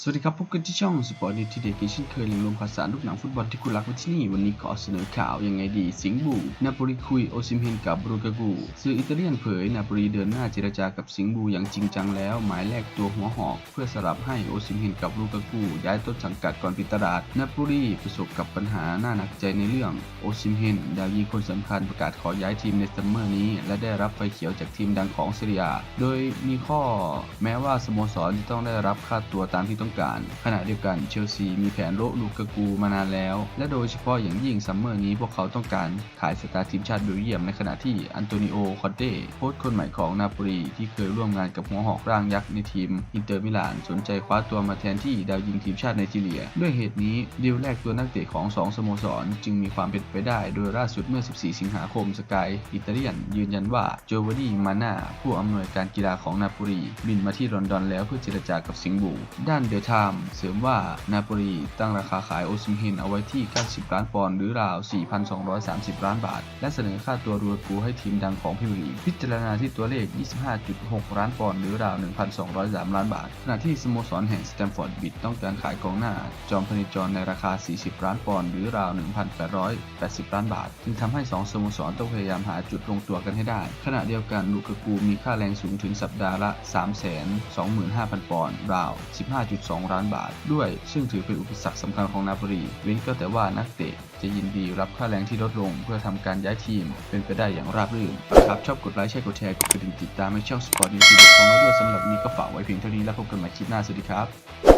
สวัสดีครับพบกันที่ช่องสปอร์ตดีทีเด็ดที่เช่นเคยเรียงรวมข่าวสารลูกหนังฟุตบอลที่คุณรักไว้ที่นี่ วันนี้ขอเสนอข่าวยังไงดี สิงห์บูนาโปลีคุยโอซิมเฮนกับบรูกากูสื่ออิตาเลียนเผยนาโปลีเดินหน้าเจรจากับสิงห์บูอย่างจริงจังแล้ว หมายแลกตัวหัวหอก เพื่อสลับให้โอซิมเฮนกับบรูกากูย้ายต้นสังกัดก่อนปิดตลาดนาโปลีประสบกับปัญหาหน้าหนักใจในเรื่องโอซิมเฮนดาวยิงคนสำคัญประกาศขอย้ายทีมในซัมเมอร์นี้ และได้รับไฟเขียวจากทีมดังของซีเรียโดยมีข้อแม้ว่าสโมสรจะต้องได้รับค่าตัวตามที่ต้องการ ขณะเดียวกันเชลซีมีแผนโลลูกากูมานานแล้ว และโดยเฉพาะอย่างยิ่งซัมเมอร์นี้พวกเขาต้องการขายสตาร์ทีมชาติเบลเยียมในขณะที่อันโตนิโอ คอนเต้โค้ชคนใหม่ของนาโปลีที่เคยร่วมงานกับหัวหอกร่างยักษ์ในทีม อินเตอร์มิลานสนใจคว้าตัวมาแทนที่ดาวยิงทีมชาติไนจีเรีย ด้วยเหตุนี้ดีลแรกตัวนักเตะของสองสโมสร จึงมีความเป็นไปได้โดยล่าสุดเมื่อ 14 สิงหาคมสกายอิตาเลียน ยืนยันว่าโจวานีมาน่าผู้อำนวยการกีฬาของนาโปลีบินมาที่ลอนดอนแล้วเพื่อเจรจากับสิงบูด้านเดไทม์เสริมว่านาโปลีตั้งราคาขายโอซิมเฮนเอาไว้ที่ 90 ล้านปอนด์หรือราว 4,230 ล้านบาท และเสนอค่าตัวรูกูให้ทีมดังของพรีเมียร์ลีพิจารณาที่ตัวเลข 25.6 ล้านปอนด์หรือราว 1,203 ล้านบาท ขณะที่สโมสรแห่งสแตมฟอร์ดบิดต้องการขายกองหน้า จอมพเนจรในราคา 40 ล้านปอนด์หรือราว 1,880 ล้านบาท จึงทำให้ 2 สโมสรต้องพยายามหาจุดลงตัวกันให้ได้ ขณะเดียวกันลูกากูมีค่าแรงสูงถึงสัปดาห์ละ 325,000 ปอนด์ราว 15.2ล้านบาท ด้วย ซึ่งถือเป็นอุปสรรคสำคัญของนาบรีเว้นก็แต่ว่านักเตะจะยินดีรับค่าแรงที่ลดลง เพื่อทำการย้ายทีม เป็นไปได้อย่างราบรื่นครับชอบกดไลค์ใช่กดแชร์กดกระดิ่งติดตามให้ช่องสปอร์ตนิวส์ของเราด้วยสำหรับนี้ก็ฝากไว้เพียงเท่านี้แล้วพบกันใหม่คลิปหน้าสวัสดีครับ